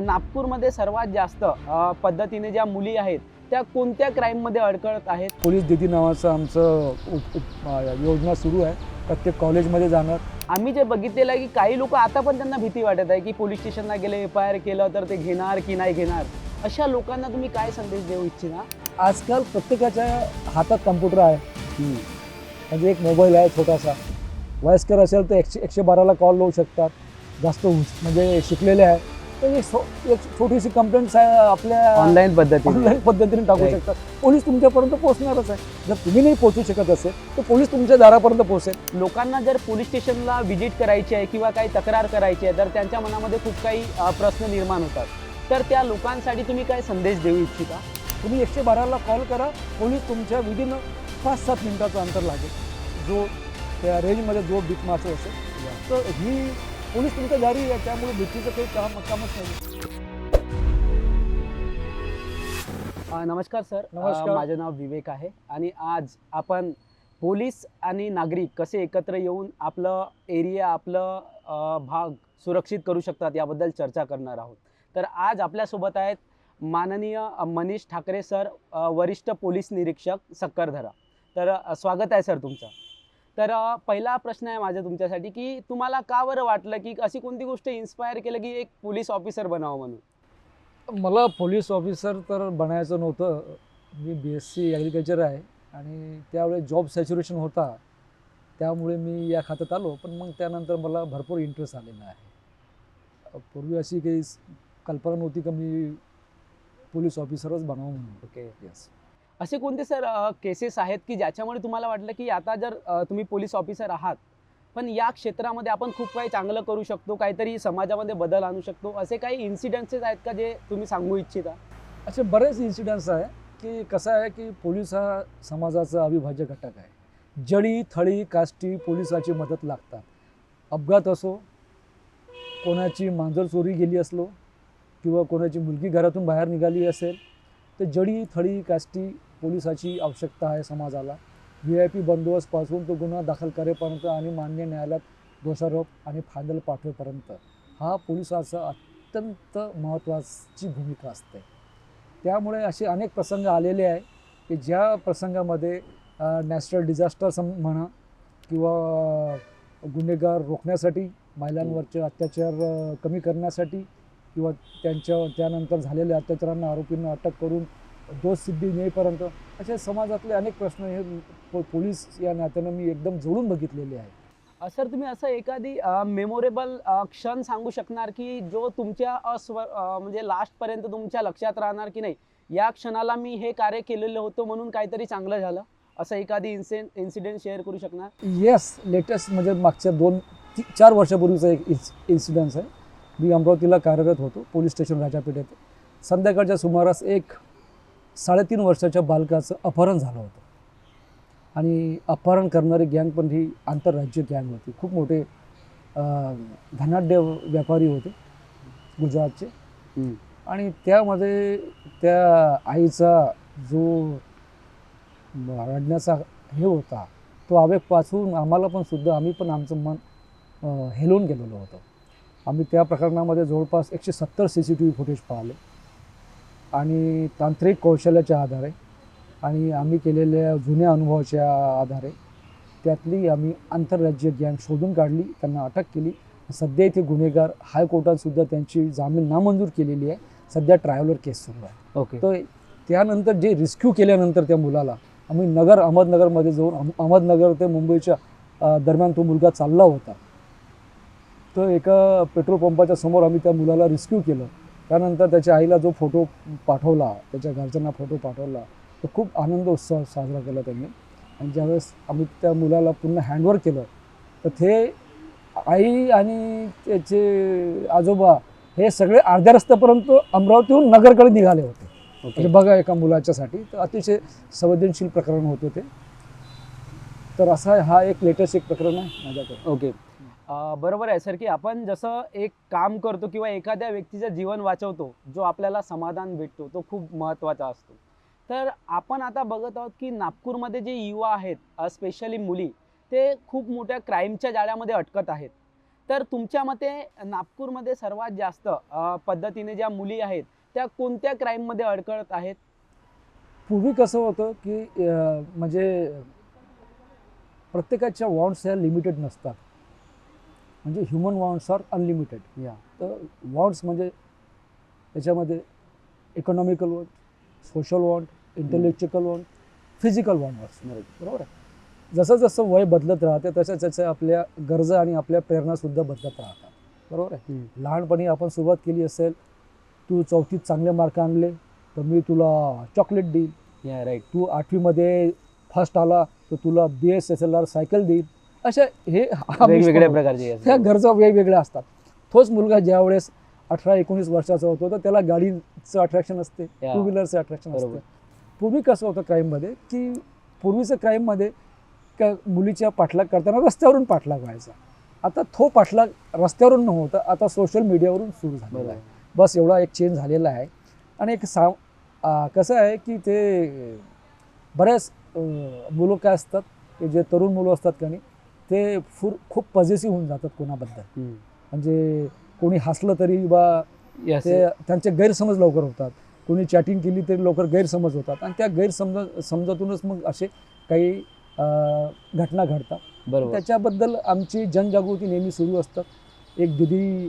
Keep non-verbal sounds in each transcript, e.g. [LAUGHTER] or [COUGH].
नागपूरमध्ये सर्वात जास्त पद्धतीने ज्या मुली आहेत त्या कोणत्या क्राईममध्ये अडकळत आहेत? पोलीस दिदी नावाचं आमचं योजना सुरू आहे. प्रत्येक कॉलेजमध्ये जाणार. आम्ही जे बघितलेलं आहे की काही लोक आता पण त्यांना भीती वाटत आहे की पोलीस स्टेशनला गेले एफ आय आर केलं तर ते घेणार की नाही घेणार. अशा लोकांना तुम्ही काय संदेश देऊ इच्छिता? आजकाल प्रत्येकाच्या हातात कम्प्युटर आहे. म्हणजे एक मोबाईल आहे छोटासा. वयस्कर असेल तर एकशे एकशे बाराला कॉल लावू शकतात. जास्त म्हणजे शिकलेले आहे. तर एक छोटीशी कंप्लेंट आपल्या ऑनलाईन पद्धतीने. ऑनलाईन पद्धतीने टाकू. शकतात. पोलीस तुमच्यापर्यंत पोहोचणारच आहे. जर तुम्ही नाही पोहोचू शकत असेल तर पोलीस तुमच्या दारापर्यंत पोहोचेल. लोकांना जर पोलीस स्टेशनला व्हिजिट करायची आहे किंवा काही तक्रार करायची आहे तर त्यांच्या मनामध्ये खूप काही प्रश्न निर्माण होतात. तर त्या लोकांसाठी तुम्ही काय संदेश देऊ इच्छिता? तुम्ही एकशे बाराला कॉल करा. पोलीस तुमच्या विदिन पाच सात मिनिटाचं अंतर लागेल. जो त्या रेंजमध्ये जो बीट मारतो असेल तर ही पोलीस तुमच्या दारी आहे त्यामुळे भीतीचं काही काम कामच नाही. नमस्कार सर. नमस्कार. माझं नाव विवेक आहे आणि आज आपण पोलीस आणि नागरिक कसे एकत्र येऊन आपलं एरिया आपलं अ, भाग सुरक्षित करू शकतात याबद्दल चर्चा करणार आहोत. तर आज आपल्यासोबत आहेत माननीय अ, मनीष ठाकरे सर अ, वरिष्ठ पोलीस निरीक्षक सक्करधरा तर अ, स्वागत आहे सर तुमचं. तर पहिला प्रश्न आहे माझा तुमच्यासाठी की तुम्हाला का बरं वाटलं की अशी कोणती गोष्ट इन्स्पायर केलं की एक पोलीस ऑफिसर बनावं म्हणून? मला पोलीस ऑफिसर तर बनायचं नव्हतं. मी बी एस सी ॲग्रिकल्चर आहे आणि त्यावेळेस जॉब सॅच्युरेशन होता. त्यामुळे मी या खात्यात आलो पण मग त्यानंतर मला भरपूर इंटरेस्ट आलेला आहे. पूर्वी अशी काही कल्पना नव्हती का मी पोलीस ऑफिसरच बनावं म्हणून. ओके येस असे कोणते सर केसेस आहेत की ज्याच्यामुळे तुम्हाला वाटलं की आता जर तुम्ही पोलीस ऑफिसर आहात पण या क्षेत्रामध्ये आपण खूप काही चांगलं करू शकतो काहीतरी समाजामध्ये बदल आणू शकतो असे काही इन्सिडेंट्सेस आहेत का जे तुम्ही सांगू इच्छिता? असे बरेच इन्सिडन्स आहे की कसं आहे की पोलीस हा समाजाचा अविभाज्य घटक आहे. जडी थळी काष्टी पोलिसाची मदत लागतात. अपघात असो कोणाची मांजर चोरी गेली असलो किंवा कोणाची मुलगी घरातून बाहेर निघाली असेल तर जडी थळी काष्टी पोलिसाची आवश्यकता आहे समाजाला. व्ही आय पी बंदोबस्तपासून तो गुन्हा दाखल करेपर्यंत आणि मान्य न्यायालयात दोषारोप आणि फायनल पाठवेपर्यंत हा पोलिसाचा अत्यंत महत्त्वाची भूमिका असते. त्यामुळे असे अनेक प्रसंग आलेले आहे की ज्या प्रसंगामध्ये नॅचरल डिझास्टर सम म्हणा किंवा गुन्हेगार रोखण्यासाठी महिलांवरचे अत्याचार कमी करण्यासाठी किंवा त्यांच्या त्यानंतर झालेल्या अत्याचारांना आरोपींना अटक करून दोषसिद्धी नेईपर्यंत असे समाजातले अनेक प्रश्न हे पो पोलीस या नात्यानं मी एकदम जोडून बघितलेले आहे. सर तुम्ही असं एखादी मेमोरेबल क्षण सांगू शकणार की जो तुमच्या अस्व म्हणजे लास्टपर्यंत तुमच्या लक्षात राहणार की नाही? या क्षणाला मी हे कार्य केलेलं होतं म्हणून काहीतरी चांगलं झालं? असं एखादी इन्सिडेंट इन्सिडेंट शेअर करू शकणार? येस लेटेस्ट म्हणजे मागच्या दोन चार वर्षापूर्वीचा एक इन्स इन्सिडन्स आहे. मी अमरावतीला कार्यरत होतो पोलीस स्टेशन राजापेठेत. संध्याकाळच्या सुमारास एक साडेतीन वर्षाच्या बालकाचं अपहरण झालं होतं. आणि अपहरण करणारी गँग पण ही आंतरराज्य गँग होती. खूप मोठे धनाढ्य व्यापारी होते गुजरातचे. आणि त्यामध्ये त्या आईचा जो रडण्याचा हे होता तो आवेगपासून आम्हाला पण सुद्धा आम्ही पण आमचं मन हेलून गेलेलो होतो. आम्ही त्या प्रकरणामध्ये जवळपास एकशे सत्तर C C T V footage पाहिले. आणि तांत्रिक कौशल्याच्या आधारे आणि आम्ही केलेल्या जुन्या अनुभवाच्या आधारे त्यातली आम्ही आंतरराज्य गँग शोधून काढली त्यांना अटक केली. सध्या इथे गुन्हेगार हायकोर्टातसुद्धा त्यांची जामीन नामंजूर केलेली आहे. सध्या ट्रायलवर केस सुरू आहे. ओके. तर त्यानंतर जे रिस्क्यू केल्यानंतर त्या मुलाला आम्ही नगर अहमदनगरमध्ये जाऊन अहम- अहमदनगर ते मुंबईच्या दरम्यान तो मुलगा चालला होता. तर एका पेट्रोल पंपाच्या समोर आम्ही त्या मुलाला रिस्क्यू केलं. त्यानंतर त्याच्या आईला जो फोटो पाठवला त्याच्या घरच्यांना फोटो पाठवला तो खूप आनंद उत्सव साजरा केला त्यांनी. आणि ज्यावेळेस आम्ही त्या मुलाला पुन्हा हँडओव्हर केलं तर ते आई आणि त्याचे आजोबा हे सगळे अर्ध्या रस्त्यापर्यंत अमरावतीहून नगरकडे निघाले होते. म्हणजे बघा एका मुलाच्यासाठी तर अतिशय संवेदनशील प्रकरण होतं ते. तर असा हा एक लेटेस्ट एक प्रकरण आहे माझ्याकडे. ओके. बरोबर आहे सर की आपण जसं एक काम करतो किंवा एखाद्या व्यक्तीचं जीवन वाचवतो जो आपल्याला समाधान भेटतो तो खूप महत्त्वाचा असतो. तर आपण आता बघत आहोत की नागपूरमध्ये जे युवा आहेत स्पेशली मुली ते खूप मोठ्या क्राईमच्या जाळ्यामध्ये अटकत आहेत. तर तुमच्या मते नागपूरमध्ये सर्वात जास्त पद्धतीने ज्या मुली आहेत त्या कोणत्या क्राईममध्ये अडकळत आहेत? पूर्वी कसं होतं की म्हणजे प्रत्येकाच्या वॉन्ट्स ह्या लिमिटेड नसतात. म्हणजे ह्युमन वॉन्ट्स आर अनलिमिटेड या तर वॉन्ट्स म्हणजे त्याच्यामध्ये economical want social want intellectual want physical want बरोबर आहे? जसं जसं वय बदलत राहते तसं तसं आपल्या गरजा आणि आपल्या प्रेरणासुद्धा बदलत राहतात. बरोबर आहे? लहानपणी आपण सुरुवात केली असेल तू चौथीत चांगले मार्क आणले तर मी तुला चॉकलेट देईल या राईट तू आठवीमध्ये फर्स्ट आला तर तुला B S S L R cycle देईल अशा हे वेगवेगळ्या प्रकारचे त्या. गरजा वेगवेगळ्या असतात तोच मुलगा ज्यावेळेस अठरा एकोणीस वर्षाचा होतो तर त्याला गाडीचं अट्रॅक्शन असते. टू व्हीलरचं अट्रॅक्शन. असते पूर्वी कसं होतं क्राईममध्ये की पूर्वीचं क्राईममध्ये का मुलीच्या पाठलाग करताना रस्त्यावरून पाठलाग व्हायचा आता तो पाठलाग रस्त्यावरून न होता आता सोशल मीडियावरून सुरू झालेला आहे बस एवढा एक चेंज झालेला आहे आणि एक सा कसं आहे की ते बऱ्याच मुलं काय असतात की जे तरुण मुलं असतात का नाही ते फुर खूप पॉझिटिव्ह होऊन जातात कोणाबद्दल. म्हणजे कोणी हसलं तरी बा ते. त्यांचे गैरसमज लवकर होतात. कोणी चॅटिंग केली तरी लवकर गैरसमज होतात. आणि त्या गैरसमज समजातूनच मग असे काही घटना घडतात. बरोबर. त्याच्याबद्दल आमची जनजागृती नेहमी सुरू असतात एक दिदी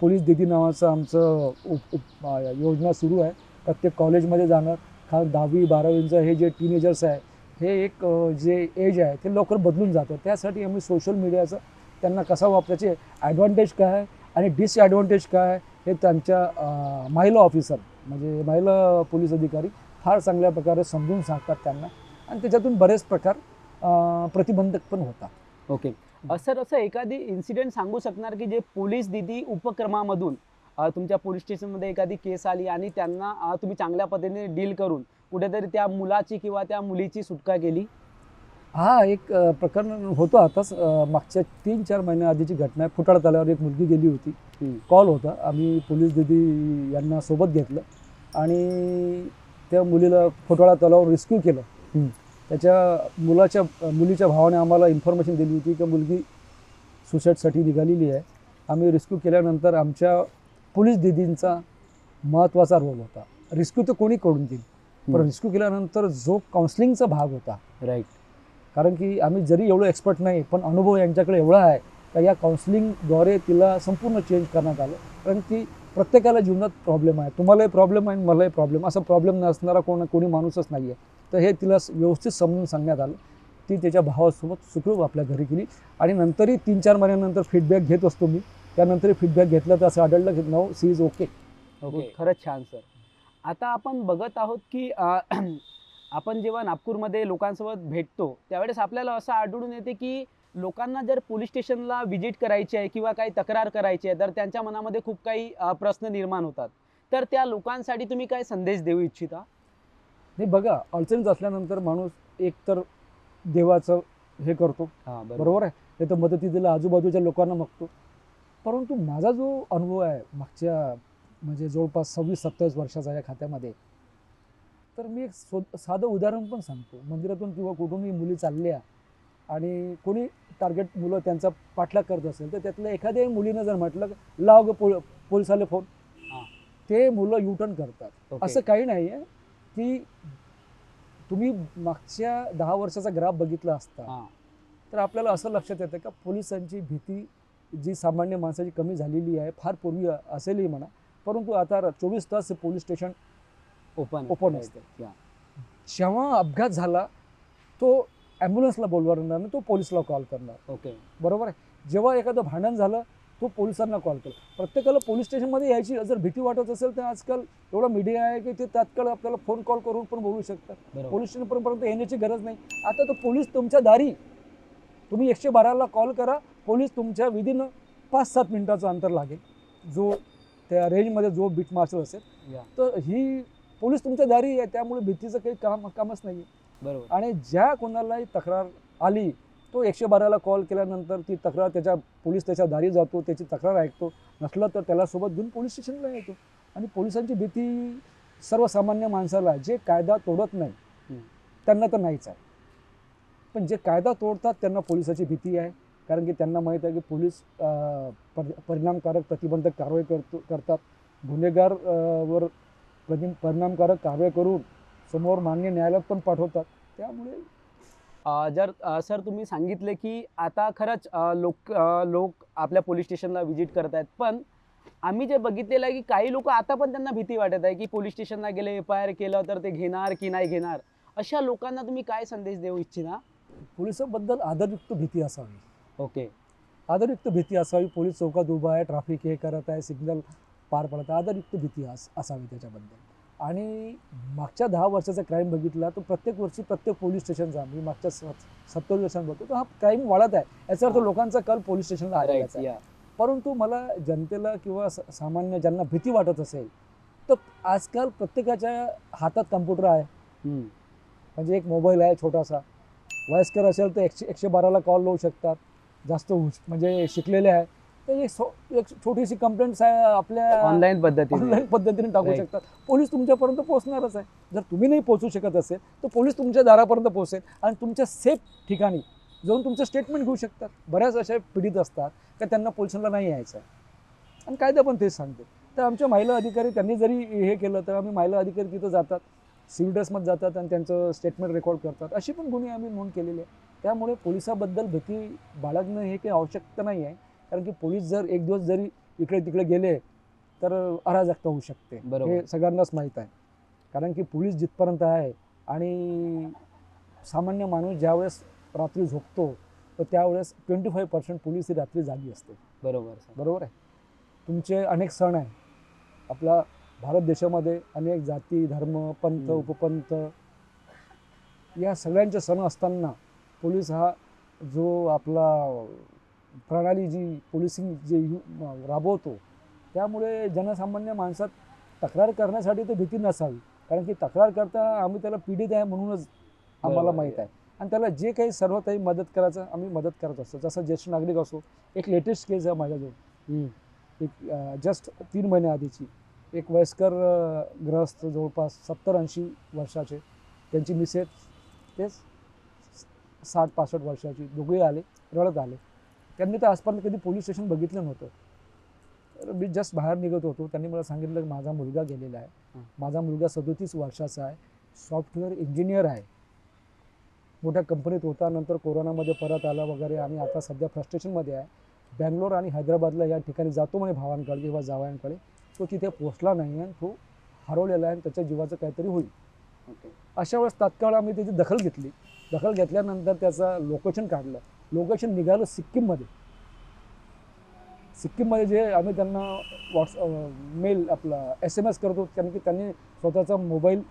पोलीस दिदी नावाचं आमचं उप उप योजना सुरू आहे. प्रत्येक कॉलेजमध्ये जाणार खास दहावी बारावीचं हे जे टीनेजर्स आहे हे एक जे एज आहे ते लवकर बदलून जातं. त्यासाठी आम्ही सोशल मीडियाचं त्यांना कसा वापरायचे ॲडव्हान्टेज काय आहे आणि डिसॲडव्हान्टेज काय आहे हे त्यांच्या महिला ऑफिसर म्हणजे महिला पोलीस अधिकारी फार चांगल्या प्रकारे समजून सांगतात त्यांना. आणि त्याच्यातून बरेच प्रकार प्रतिबंधक पण होतात. ओके सर असं एखादी इन्सिडेंट सांगू शकणार की जे पोलीस दिदी उपक्रमामधून तुमच्या पोलीस स्टेशनमध्ये एखादी केस आली आणि त्यांना तुम्ही चांगल्या पद्धतीने डील करून कुठेतरी त्या मुलाची किंवा त्या मुलीची सुटका केली? हा एक प्रकरण होतं आताच. मागच्या तीन चार महिन्या आधीची घटना आहे. फुटाळ तल्यावर एक मुलगी गेली होती. कॉल होता. आम्ही पोलीस दिदी यांना सोबत घेतलं. आणि त्या मुलीला फुटाळा तलावर रेस्क्यू केलं. त्याच्या मुलाच्या मुलीच्या भावाने आम्हाला इन्फॉर्मेशन दिली होती की मुलगी सुसाईडसाठी निघालेली आहे. आम्ही रेस्क्यू केल्यानंतर आमच्या पोलीस दिदींचा महत्त्वाचा रोल होता. रेस्क्यू तर कोणी करून देईल? पण. रेस्क्यू केल्यानंतर जो काउन्सिलिंगचा भाग होता. राईट कारण की आम्ही जरी एवढं एक्सपर्ट नाही पण अनुभव यांच्याकडे एवढा आहे का या काउन्सिलिंगद्वारे तिला संपूर्ण चेंज करण्यात आलं. कारण की प्रत्येकाला जीवनात प्रॉब्लेम आहे. तुम्हालाही प्रॉब्लेम आहे मलाही प्रॉब्लेम असा प्रॉब्लेम नसणारा कोण कोणी माणूसच नाही आहे तर हे तिला व्यवस्थित समजून सांगण्यात आलं. ती त्याच्या भावासोबत सुखरूप आपल्या घरी गेली. आणि नंतरही तीन चार महिन्यानंतर फीडबॅक घेत असतो मी. त्यानंतरही फीडबॅक घेतला तर असं आढळलं की no see is okay okay खरंच छान सर आता आपण बघत आहोत की [CLEARS THROAT] आपण जेव्हा नागपूरमध्ये लोकांसोबत भेटतो त्यावेळेस आपल्याला असं आढळून येते की लोकांना जर पोलीस स्टेशनला व्हिजिट करायची आहे किंवा काही तक्रार करायची आहे तर त्यांच्या मनामध्ये खूप काही प्रश्न निर्माण होतात. तर त्या लोकांसाठी तुम्ही काय संदेश देऊ इच्छिता? नाही बघा अडचणीत असल्यानंतर माणूस एकतर देवाचं हे करतो. हां बरोबर आहे? नाही तर मदतीला आजूबाजूच्या लोकांना मागतो. परंतु माझा जो अनुभव आहे मागच्या म्हणजे जवळपास सव्वीस सत्तावीस वर्षाचा या खात्यामध्ये. तर मी एक सो साधं उदाहरण पण सांगतो. मंदिरातून किंवा कुठूनही मुली चालल्या आणि कोणी टार्गेट मुलं त्यांचा पाठलाग करत असेल तर त्यातल्या एखाद्या मुलीनं जर म्हटलं लाव ग पोल पोलिसाला फोन. हां. ते मुलं युटर्न करतात. असं काही नाही आहे की तुम्ही मागच्या दहा वर्षाचा ग्राफ बघितला असता हां. तर आपल्याला असं लक्षात येतं का पोलिसांची भीती जी सामान्य माणसाची कमी झालेली आहे फार पूर्वी असेलही म्हणा परंतु आता चोवीस तास पोलीस स्टेशन ओपन ओपन असतं. जेव्हा अपघात झाला तो ॲम्ब्युलन्सला बोलवणार नाही तो पोलिसला कॉल करणार. ओके बरोबर आहे? जेव्हा एखादं भांडण झालं तो पोलिसांना कॉल केला. प्रत्येकाला पोलीस स्टेशनमध्ये यायची जर भीती वाटत असेल तर आजकाल एवढा मीडिया आहे की ते तात्काळ आपल्याला फोन कॉल करून पण बोलू शकतात. पोलीस स्टेशनपर्यंत येण्याची गरज नाही. आता तो पोलीस तुमच्या दारी. तुम्ही एकशे बाराला कॉल करा. पोलीस तुमच्या विदिन पाच सात मिनिटाचं अंतर लागेल. जो त्या रेंजमध्ये जो बीट मार्शल असेल तर ही पोलीस तुमच्या दारी आहे त्यामुळे भीतीचं काही काम कामच नाही आहे बरोबर. आणि ज्या कोणालाही तक्रार आली तो एकशे बाराला कॉल केल्यानंतर ती तक्रार त्याच्या पोलीस त्याच्या दारी जातो त्याची तक्रार ऐकतो. नसलं तर त्याला सोबत घेऊन पोलीस स्टेशनला येतो. आणि पोलिसांची भीती सर्वसामान्य माणसाला जे कायदा तोडत नाही. त्यांना तर नाहीच आहे. पण जे कायदा तोडतात त्यांना पोलिसाची भीती आहे. कारण की त्यांना माहीत आहे की पोलीस परिणामकारक प्रतिबंधक कारवाई करतो करतात. गुन्हेगार वर प्रति परिणामकारक कारवाई करून समोर मान्य न्यायालयात पण पाठवतात. त्यामुळे जर सर तुम्ही सांगितले की आता खरंच लोक लोक आपल्या पोलीस स्टेशनला व्हिजिट करत आहेत पण आम्ही जे बघितलेलं आहे की काही लोक आता पण त्यांना भीती वाटत आहे की पोलीस स्टेशनला गेले एफ आय आर केलं तर ते घेणार की नाही घेणार? अशा लोकांना तुम्ही काय संदेश देऊ इच्छिता? पोलिसाबद्दल आदरयुक्त भीती असावी. ओके. आदरयुक्त भीती असावी पोलीस चौकात उभा आहे ट्रॅफिक हे करत आहे सिग्नल पार पडत आहे. आदरयुक्त भीती अस असावी त्याच्याबद्दल. आणि मागच्या दहा वर्षाचा क्राईम बघितला तर प्रत्येक वर्षी प्रत्येक पोलीस स्टेशनचा मी मागच्या सत्तर वर्षांत बघतो. तर हा क्राईम वाढत आहे. याचा अर्थ. लोकांचा कल पोलीस स्टेशनला आलेलाच आहे. परंतु मला जनतेला किंवा सामान्य ज्यांना भीती वाटत असेल तर आजकाल प्रत्येकाच्या हातात कम्प्युटर आहे. म्हणजे एक मोबाईल आहे छोटासा. वयस्कर असेल तर एकशे एकशे बाराला कॉल लावू शकतात. जास्त म्हणजे शिकलेले आहे तर एक सो- एक छोटीशी कंप्लेंट आपल्या ऑनलाईन पद्धतीने. ऑनलाईन पद्धतीने टाकू. शकतात. पोलीस तुमच्यापर्यंत पोहोचणारच आहे. जर तुम्ही नाही पोहोचू शकत असेल तर पोलीस तुमच्या दारापर्यंत पोहोचेल आणि तुमच्या सेफ ठिकाणी जाऊन तुमचं स्टेटमेंट घेऊ शकतात. बऱ्याच अशा पीडित असतात का त्यांना पोलिसांना नाही यायचं आहे. आणि कायदा पण तेच सांगते. तर आमच्या महिला अधिकारी त्यांनी जरी हे केलं तर आम्ही महिला अधिकारी तिथं जातात सिव्हिल ड्रेसमध्ये जातात आणि त्यांचं स्टेटमेंट रेकॉर्ड करतात. अशी पण गुन्हे आम्ही नोंद केलेले आहे त्यामुळे पोलिसाबद्दल भीती बाळगणं हे काही आवश्यकता नाही आहे कारण की पोलीस जर एक दिवस जरी इकडे तिकडे गेले तर अराजकता होऊ शकते. बरोबर. हे सगळ्यांनाच माहीत आहे. कारण की पोलीस जिथपर्यंत आहे आणि सामान्य माणूस ज्यावेळेस रात्री झोपतो तर त्यावेळेस ट्वेंटी फाईव्ह पर्सेंट पोलीस ही रात्री जागी असते. बरोबर सर. बरोबर आहे? तुमचे अनेक सण आहे. आपला भारत देशामध्ये अनेक जाती धर्म पंथ. उपपंथ या सगळ्यांचे सण असताना पोलीस हा जो आपला प्रणाली जी पोलिसिंग जे यु- राबवतो त्यामुळे जनसामान्य माणसात तक्रार करण्यासाठी तर भीती नसावी. कारण की तक्रार करता आम्ही त्याला पीडित आहे म्हणूनच आम्हाला माहीत आहे. आणि त्याला जे काही सर्व काही मदत करायचं आम्ही मदत करत असतो. जसं ज्येष्ठ नागरिक असो एक लेटेस्ट केस आहे माझ्याजवळ. हम्म. एक जस्ट तीन महिने आधीची. एक वयस्कर ग्रहस्थ जवळपास सत्तर ऐंशी वर्षाचे. त्यांची मिसेस तेच साठ पासष्ट वर्षाची दोघेही आले रडत आले. त्यांनी तर आजपर्यंत कधी पोलीस स्टेशन बघितलं नव्हतं. तर मी जस्ट बाहेर निघत होतो. त्यांनी मला सांगितलं की माझा मुलगा गेलेला आहे. माझा मुलगा सदोतीस वर्षाचा आहे. सॉफ्टवेअर इंजिनियर आहे. मोठ्या कंपनीत होता. नंतर कोरोनामध्ये परत आला वगैरे. आणि आता सध्या फ्रस्ट्रेशनमध्ये आहे. बँगलोर आणि हैदराबादला या ठिकाणी जातो म्हणे भावांकडे किंवा जावयांकडे. तो तिथे पोचला नाही आणि तो हरवलेला आहे आणि त्याच्या जीवाचं काहीतरी होईल. अशा वेळेस तात्काळ आम्ही त्याची दखल घेतली. दखल घेतल्यानंतर त्याचं लोकेशन काढलं. लोकेशन निघालं सिक्कीममध्ये. सिक्कीममध्ये जे आम्ही त्यांना व्हॉट्स मेल आपला एस एम एस करतो कारण की त्यांनी स्वतःचा मोबाईल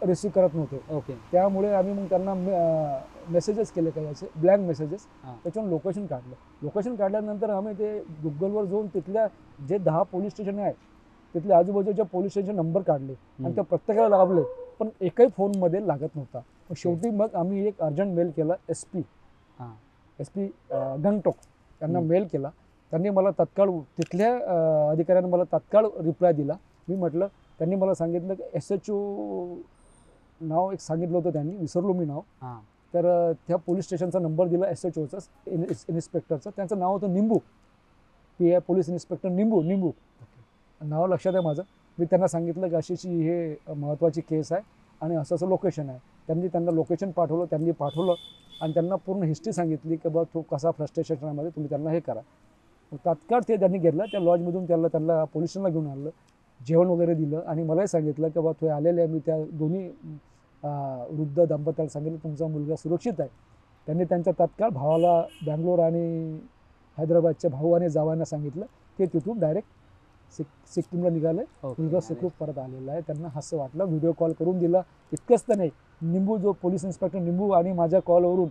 रिसीव करत नव्हते. ओके त्यामुळे आम्ही मग त्यांना मेसेजेस केले काही असे ब्लँक मेसेजेस. त्याच्यावर लोकेशन काढलं. लोकेशन काढल्यानंतर आम्ही ते गुगलवर जाऊन तिथल्या जे दहा पोलीस स्टेशन आहेत तिथले आजूबाजूच्या पोलीस स्टेशन नंबर काढले आणि त्या प्रत्येकाला लाभले पण एकही फोनमध्ये लागत नव्हता. मग शेवटी मग आम्ही एक अर्जंट मेल केला S P. S P Gangtok त्यांना. मेल केला. त्यांनी मला तत्काळ तिथल्या अधिकाऱ्याने मला तत्काळ रिप्लाय दिला. मी म्हटलं त्यांनी मला सांगितलं की एस एच ओ नाव एक सांगितलं होतं त्यांनी विसरलो मी नाव. हां. तर त्या पोलीस स्टेशनचा नंबर दिला एस एच ओचा इन्स्पेक्टरचा. त्यांचं नाव होतं निंबू. पी आय पोलीस इन्स्पेक्टर निंबू निंबू. नाव लक्षात आहे माझं. मी त्यांना सांगितलं की अशीची हे महत्त्वाची केस आहे आणि असं असं लोकेशन आहे. त्यांनी त्यांना लोकेशन पाठवलं त्यांनी पाठवलं आणि त्यांना पूर्ण हिस्ट्री सांगितली की बाबा तो कसा फ्रस्ट्रेशनमध्ये तुम्ही त्यांना हे करा. तात्काळ ते त्यांनी घेतलं त्या लॉजमधून त्याला त्यांना पोलीस घेऊन आणलं जेवण वगैरे दिलं आणि मलाही सांगितलं की बाबा तो आलेले आहे मी त्या दोन्ही वृद्ध दाम्पत्याला सांगितलं तुमचा मुलगा सुरक्षित आहे. त्यांनी त्यांच्या तात्काळ भावाला बँगलोर आणि हैदराबादच्या भाऊ आणि जावांना सांगितलं ते तिथून डायरेक्ट सिक सिक्कीमला निघाले मुलगा सुखरूप परत आलेला आहे. त्यांना हास्य वाटलं. व्हिडिओ कॉल करून दिला. इतकंच तर नाही निंबू जो पोलीस इन्स्पेक्टर निंबू आणि माझ्या कॉलवरून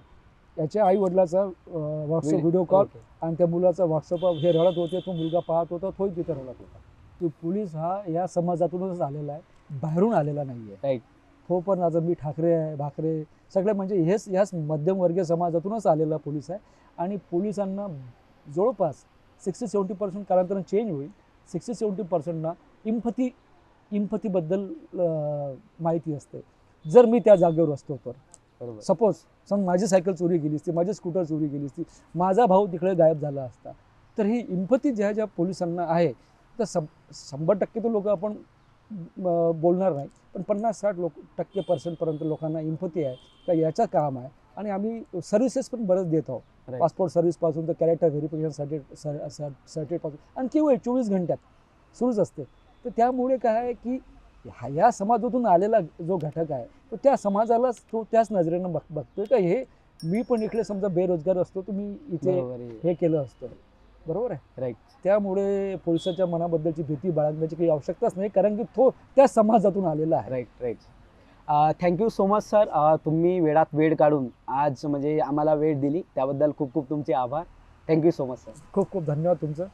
याच्या आई वडिलाचा व्हॉट्सअप व्हिडिओ कॉल. आणि त्या मुलाचा व्हॉट्सअप हे रडत होते. तो मुलगा पाहत होता. तोही तिथे रडत होता. तो पोलीस हा या समाजातूनच आलेला आहे. बाहेरून आलेला नाही आहे राईट. तो पण आता मी ठाकरे आहे भाकरे सगळे म्हणजे हेच ह्याच मध्यमवर्गीय समाजातूनच आलेला पोलीस आहे. आणि पोलिसांना जवळपास सिक्स्टी सेवन्टी पर्सेंट कालांतराने चेंज होईल. सिक्स्टी सेवन्टी पर्सेंटना इम्पथी इम्पथीबद्दल अं, माहिती असते. जर मी त्या जागेवर असतो तर. सपोज समज माझी सायकल चोरी गेली असती माझी स्कूटर चोरी गेली असती माझा भाऊ तिकडे गायब झाला असता तर ही इम्पती ज्या ज्या पोलिसांना आहे तर सं शंभर टक्के तर लोक आपण बोलणार नाही पण पन्नास साठ लोक टक्के पर्सेंटपर्यंत लोकांना इम्पती आहे का याचं काम आहे आणि आम्ही सर्व्हिसेस पण बरंच देत आहोत. पासपोर्ट सर्व्हिसपासून तर कॅरेक्टर व्हेरिफिकेशन सर्टिफिकेटपासून आणखी वय चोवीस घंट्यात सुरूच असते. तर त्यामुळे काय आहे की ह्या या समाजातून आलेला जो घटक आहे तो त्या समाजालाच तो त्याच नजरेनं बघ बघतोय का? हे मी पण इकडे समजा बेरोजगार असतो तर मी इथे हे केलं असतं. बरोबर आहे? राईट त्यामुळे पोलिसाच्या मनाबद्दलची भीती बाळगण्याची काही आवश्यकताच नाही कारण की तो त्या समाजातून आलेला आहे. Right right thank you so much sir तुम्ही वेळात वेळ काढून आज म्हणजे आम्हाला वेळ दिली. त्याबद्दल खूप खूप तुमचे आभार. थँक्यू सो मच सर खूप खूप धन्यवाद तुमचं.